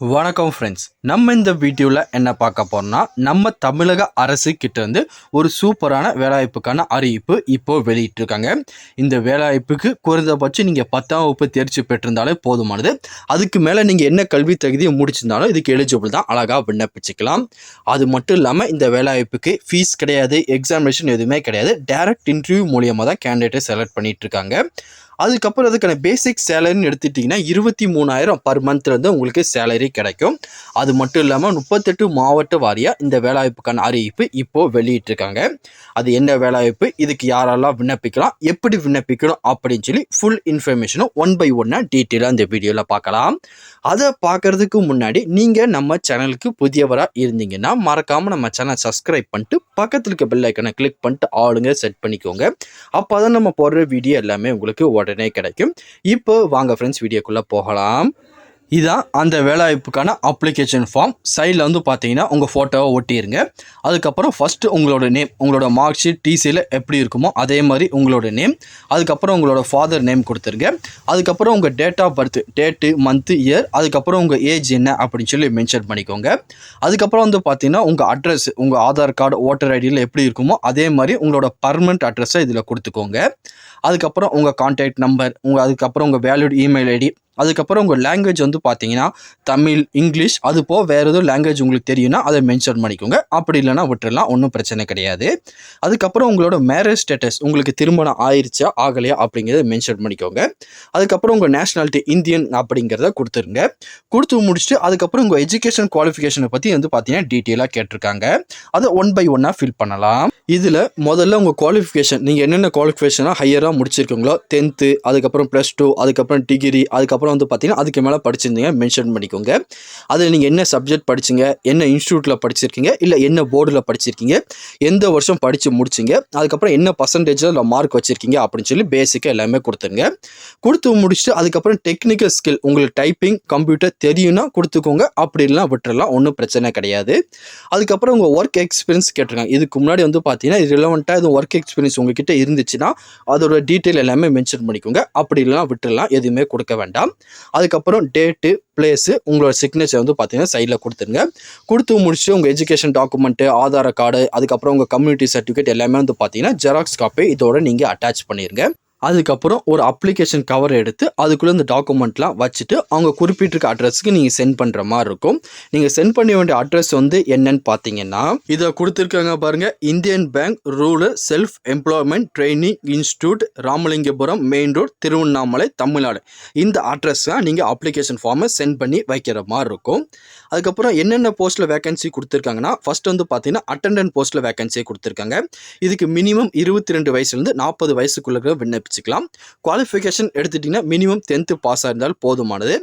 வணக்கம் ஃப்ரெண்ட்ஸ் நம்ம இந்த வீடியோவில் என்ன பார்க்க போகிறோம்னா நம்ம தமிழக அரசு கிட்டேருந்து ஒரு சூப்பரான வேலைவாய்ப்புக்கான அறிவிப்பு இப்போ வெளியிட்டிருக்காங்க. இந்த வேலைவாய்ப்புக்கு குறைந்தபட்சம் நீங்கள் பத்தாம் வகுப்பு தேர்ச்சி பெற்றிருந்தாலே போதுமானது. அதுக்கு மேலே நீங்கள் என்ன கல்வி தகுதியை முடிச்சிருந்தாலும் இதுக்கு எலிஜிபிள் தான் அழகாக விண்ணப்பிச்சுக்கலாம். அது மட்டும் இல்லாமல் இந்த வேலைவாய்ப்புக்கு ஃபீஸ் கிடையாது எக்ஸாமினேஷன் எதுவுமே கிடையாது. டேரக்ட் இன்டர்வியூ மூலியமாக தான் கேண்டிடேட்டை செலக்ட் பண்ணிகிட்ருக்காங்க இருக்காங்க. அதுக்கப்புறம் அதுக்கான பேசிக் சேலரின்னு எடுத்துட்டிங்கன்னா இருபத்தி மூணாயிரம் பர் மந்த்லேருந்து உங்களுக்கு சேலரி கிடைக்கும். அது மட்டும் இல்லாமல் முப்பத்தெட்டு மாவட்ட வாரியாக இந்த வேலைவாய்ப்புக்கான அறிவிப்பு இப்போது வெளியிட்டிருக்காங்க. அது என்ன வேலைவாய்ப்பு? இதுக்கு யாரெல்லாம் விண்ணப்பிக்கலாம்? எப்படி விண்ணப்பிக்கணும்? அப்படின்னு சொல்லி ஃபுல் இன்ஃபர்மேஷனும் ஒன் பை ஒன்னாக டீட்டெயிலாக இந்த வீடியோவில் பார்க்கலாம். அதை பார்க்கறதுக்கு முன்னாடி நீங்கள் நம்ம சேனலுக்கு புதியவராக இருந்தீங்கன்னா மறக்காமல் நம்ம சேனல் சப்ஸ்கிரைப் பண்ணிட்டு பக்கத்தில் இருக்க பெல் ஐக்கனை கிளிக் பண்ணிட்டு ஆளுங்க செட் பண்ணிக்கோங்க. அப்போ தான் நம்ம போடுற வீடியோ எல்லாமே உங்களுக்கு உடனே கிடைக்கும். இப்போ வாங்க ஃப்ரெண்ட்ஸ் வீடியோக்குள்ளே போகலாம். இதான் அந்த வேலைவாய்ப்புக்கான அப்ளிகேஷன் ஃபார்ம் சைடில் வந்து பார்த்தீங்கன்னா உங்கள் ஃபோட்டோவை ஒட்டிடுங்க அதுக்கப்புறம் ஃபஸ்ட்டு உங்களோட நேம் உங்களோட மார்க் ஷீட் டிசியில் எப்படி இருக்குமோ அதே மாதிரி உங்களோட நேம் அதுக்கப்புறம் உங்களோட ஃபாதர் நேம் கொடுத்துருங்க. அதுக்கப்புறம் உங்கள் date of birth date month year அதுக்கப்புறம் உங்கள் ஏஜ் என்ன அப்படின்னு சொல்லி மென்ஷன் பண்ணிக்கோங்க. அதுக்கப்புறம் வந்து பார்த்தீங்கன்னா உங்கள் அட்ரஸ் உங்கள் ஆதார் கார்டு ஓட்டர் ஐடியில் எப்படி இருக்குமோ அதே மாதிரி உங்களோட பர்மனெண்ட் அட்ரஸை இதில் கொடுத்துக்கோங்க. அதுக்கப்புறம் உங்கள் கான்டாக்ட் நம்பர் உங்கள் அதுக்கப்புறம் உங்கள் வேலிட் இமெயில் ஐடி அதுக்கப்புறம் உங்கள் லாங்குவேஜ் வந்து பார்த்தீங்கன்னா தமிழ் இங்கிலீஷ் அது போக வேறு எதுவும் லாங்குவேஜ் உங்களுக்கு தெரியும்னா அதை மென்ஷன் பண்ணிக்கோங்க. அப்படி இல்லைனா விட்டுடலாம் ஒன்றும் பிரச்சனை கிடையாது. அதுக்கப்புறம் உங்களோட மேரேஜ் ஸ்டேட்டஸ் உங்களுக்கு திருமணம் ஆயிடுச்சா ஆகலையா அப்படிங்கிறத மென்ஷன் பண்ணிக்கோங்க. அதுக்கப்புறம் உங்கள் நேஷனாலிட்டி இந்தியன் அப்படிங்கிறத கொடுத்துருங்க. கொடுத்து முடிச்சுட்டு அதுக்கப்புறம் உங்கள் எஜுகேஷன் குவாலிஃபிகேஷனை பற்றி வந்து பார்த்தீங்கன்னா டீட்டெயிலாக கேட்டிருக்காங்க. அதை ஒன் பை ஒன்னாக ஃபில் பண்ணலாம். இதில் முதல்ல உங்கள் குவாலிஃபிகேஷன் நீங்கள் என்னென்ன குவாலிஃபிகேஷனாக ஹையராக முடிச்சிருக்கீங்களோ டென்த்து அதுக்கப்புறம் ப்ளஸ் டூ அதுக்கப்புறம் டிகிரி அதுக்கப்புறம் வந்து பார்த்தீங்கன்னா அதுக்கு மேலே படிச்சிருந்தீங்க மென்ஷன் பண்ணிக்கோங்க. அதில் நீங்கள் என்ன சப்ஜெக்ட் படிச்சிங்க என்ன இன்ஸ்டியூட்டில் படிச்சிருக்கீங்க இல்லை என்ன போர்டில் படிச்சிருக்கீங்க எந்த வருஷம் படித்து முடிச்சிங்க அதுக்கப்புறம் என்ன பர்சன்டேஜில் மார்க் வச்சுருக்கீங்க அப்படின்னு சொல்லி பேசிக்காக எல்லாமே கொடுத்துருங்க. கொடுத்து முடிச்சுட்டு அதுக்கப்புறம் டெக்னிக்கல் ஸ்கில் உங்களுக்கு டைப்பிங் கம்ப்யூட்டர் தெரியும்னா கொடுத்துக்கோங்க அப்படி விட்டுறலாம் ஒன்றும் பிரச்சனை கிடையாது. அதுக்கப்புறம் உங்கள் ஒர்க் எக்ஸ்பீரியன்ஸ் கேட்டிருக்காங்க. இதுக்கு முன்னாடி வந்து பார்த்தீங்கன்னா ரிலவெண்ட்டாக எதுவும் ஒர்க் எக்ஸ்பீரியன்ஸ் உங்ககிட்ட இருந்துச்சுன்னா அதோட டீட்டெயில் எல்லாமே மென்ஷன் பண்ணிக்கோங்க. அப்படி இல்லைனா விட்டுடலாம் எதுவுமே கொடுக்க வேண்டாம். அதுக்கப்புறம் டேட்டு பிளேஸு உங்களோட சிக்னேச்சர் வந்து பார்த்தீங்கன்னா சைடில் கொடுத்துருங்க. கொடுத்து முடிச்சு உங்கள் எஜுகேஷன் டாக்குமெண்ட்டு ஆதார் கார்டு அதுக்கப்புறம் உங்கள் கம்யூனிட்டி சர்டிஃபிகேட் எல்லாமே வந்து பார்த்தீங்கன்னா ஜெராக்ஸ் காப்பி இதோட நீங்கள் அட்டாச் பண்ணிடுங்க அதுக்கப்புறம் ஒரு அப்ளிகேஷன் கவர் எடுத்து அதுக்குள்ளே இந்த டாக்குமெண்ட்லாம் வச்சுட்டு அவங்க குறிப்பிட்டிருக்க அட்ரஸ்க்கு நீங்கள் சென்ட் பண்ணுற மாதிரி இருக்கும். நீங்கள் சென்ட் பண்ண வேண்டிய அட்ரஸ் வந்து என்னன்னு பார்த்தீங்கன்னா இதை கொடுத்துருக்காங்க பாருங்கள் Indian bank rural self employment training institute Ramalingapuram main road Tiruvannamalai Tamil Nadu. இந்த அட்ரஸ் தான் நீங்கள் அப்ளிகேஷன் ஃபார்மை சென்ட் பண்ணி வைக்கிற மாதிரி இருக்கும். அதுக்கப்புறம் என்னென்ன போஸ்ட்டில் வேகன்சி கொடுத்துருக்காங்கன்னா ஃபஸ்ட் வந்து பார்த்தீங்கன்னா அட்டண்டன்ட் போஸ்ட்டில் வேகன்சியை கொடுத்துருக்காங்க. இதுக்கு மினிமம் இருபத்தி ரெண்டு வயசுலேருந்து நாற்பது வயசுக்குள்ளே வயசுக்குள்ள விண்ணப்பிச்சுக்கலாம் குவாலிஃபிகேஷன் எடுத்துட்டிங்கன்னா மினிமம் டென்த்து பாஸ் ஆயிருந்தால் போதுமானது.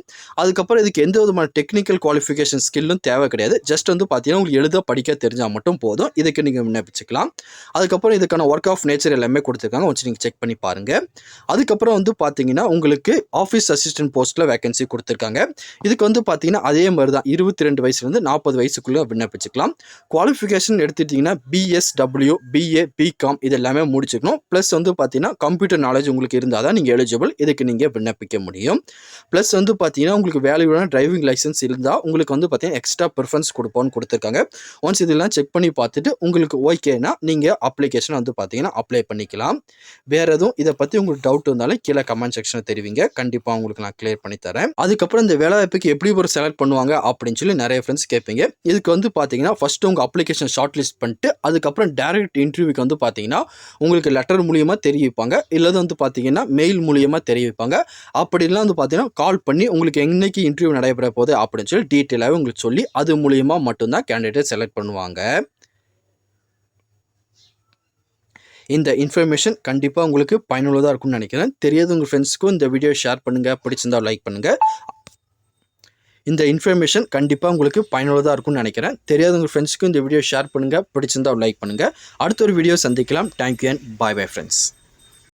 அதுக்கப்புறம் இதுக்கு எந்த விதமான டெக்னிக்கல் குவாலிஃபிகேஷன் ஸ்கில்லும் தேவை கிடையாது. ஜஸ்ட் வந்து பார்த்தீங்கன்னா உங்களுக்கு எழுத படிக்க தெரிஞ்சால் மட்டும் போதும். இதுக்கு நீங்கள் விண்ணப்பிச்சுக்கலாம். அதுக்கப்புறம் இதுக்கான ஒர்க் ஆஃப் நேச்சர் எல்லாமே கொடுத்துருக்காங்க. கொஞ்சம் நீங்கள் செக் பண்ணி பாருங்கள் அதுக்கப்புறம் வந்து பார்த்தீங்கன்னா உங்களுக்கு ஆஃபீஸ் அசிஸ்டன்ட் போஸ்ட்டில் வேகன்சி கொடுத்துருக்காங்க. இதுக்கு வந்து பார்த்தீங்கன்னா அதே மாதிரி தான் இருபத்தி ரெண்டு வயசுலேருந்து நாற்பது வயசுக்குள்ளே விண்ணப்பிச்சுக்கலாம். குவாலிஃபிகேஷன் எடுத்துட்டிங்கன்னா பிஎஸ்டபிள்யூ பிஏ பிகாம் இது எல்லாமே முடிச்சுக்கணும். ப்ளஸ் வந்து பார்த்தீங்கன்னா கம்ப்யூட்டர் நாலேஜ் உங்களுக்கு இருந்தால் தான் நீங்கள் எலிஜிபிள் இதுக்கு நீங்கள் விண்ணப்பிக்க முடியும். ப்ளஸ் வந்து பார்த்தீங்கன்னா உங்களுக்கு வேல்யூவான டிரைவிங் லைசன்ஸ் இருந்தால் உங்களுக்கு வந்து பார்த்தீங்கன்னா எக்ஸ்ட்ரா ப்ரிஃபரன்ஸ் கொடுப்போம்னு கொடுத்துருக்காங்க. ஒன்ஸ் இதெல்லாம் செக் பண்ணி பார்த்துட்டு உங்களுக்கு ஓகேனா நீங்கள் அப்ளிகேஷன் வந்து பார்த்தீங்கன்னா அப்ளை பண்ணிக்கலாம். வேறு எதுவும் இதை பற்றி உங்களுக்கு டவுட் இருந்தாலும் கீழே கமெண்ட் செக்ஷனில் தெரிவிங்க. கண்டிப்பாக உங்களுக்கு நான் கிளியர் பண்ணி தரேன். அதுக்கப்புறம் இந்த வேலைவாய்ப்புக்கு எப்படி ஒரு செலக்ட் பண்ணுவாங்க அப்படின்னு சொல்லி நிறைய ஃப்ரெண்ட்ஸ் கேட்பீங்க. இதுக்கு வந்து பார்த்தீங்கன்னா ஃபஸ்ட்டு உங்கள் அப்ளிகேஷன் ஷார்ட் லிஸ்ட் பண்ணிட்டு அதுக்கப்புறம் டேரக்ட் இன்டர்வியூக்கு வந்து பார்த்தீங்கன்னா உங்களுக்கு லெட்டர் மூலியமாக தெரிவிப்பாங்க. இல்லது வந்து பார்த்தீங்கன்னா மெயில் மூலியமாக தெரிவிப்பாங்க. அப்படிலாம் வந்து பார்த்தீங்கன்னா கால் பண்ணி உங்களுக்கு என்னைக்கு இன்டர்வியூ நடைபெற போகுது அப்படின்னு சொல்லி டீட்டெயிலாகவே உங்களுக்கு சொல்லி அது மூலியமாக மட்டும்தான் கேண்டிடேட் செலக்ட் பண்ணுவாங்க. இந்த இன்ஃபர்மேஷன் கண்டிப்பாக உங்களுக்கு பயனுள்ளதாக இருக்கும்னு நினைக்கிறேன். தெரியாது உங்கள் ஃப்ரெண்ட்ஸ்க்கும் இந்த வீடியோ ஷேர் பண்ணுங்கள் பிடிச்சிருந்தா லைக் பண்ணுங்கள் இந்த இன்ஃபர்மேஷன் கண்டிப்பாக உங்களுக்கு பயனுள்ளதாக இருக்கும்னு நினைக்கிறேன். தெரியாத உங்கள் ஃப்ரெண்ட்ஸ்க்கும் இந்த வீடியோ ஷேர் பண்ணுங்கள் பிடிச்சிருந்தா லைக் பண்ணுங்கள் அடுத்த ஒரு வீடியோ சந்திக்கலாம். Thank you and bye bye friends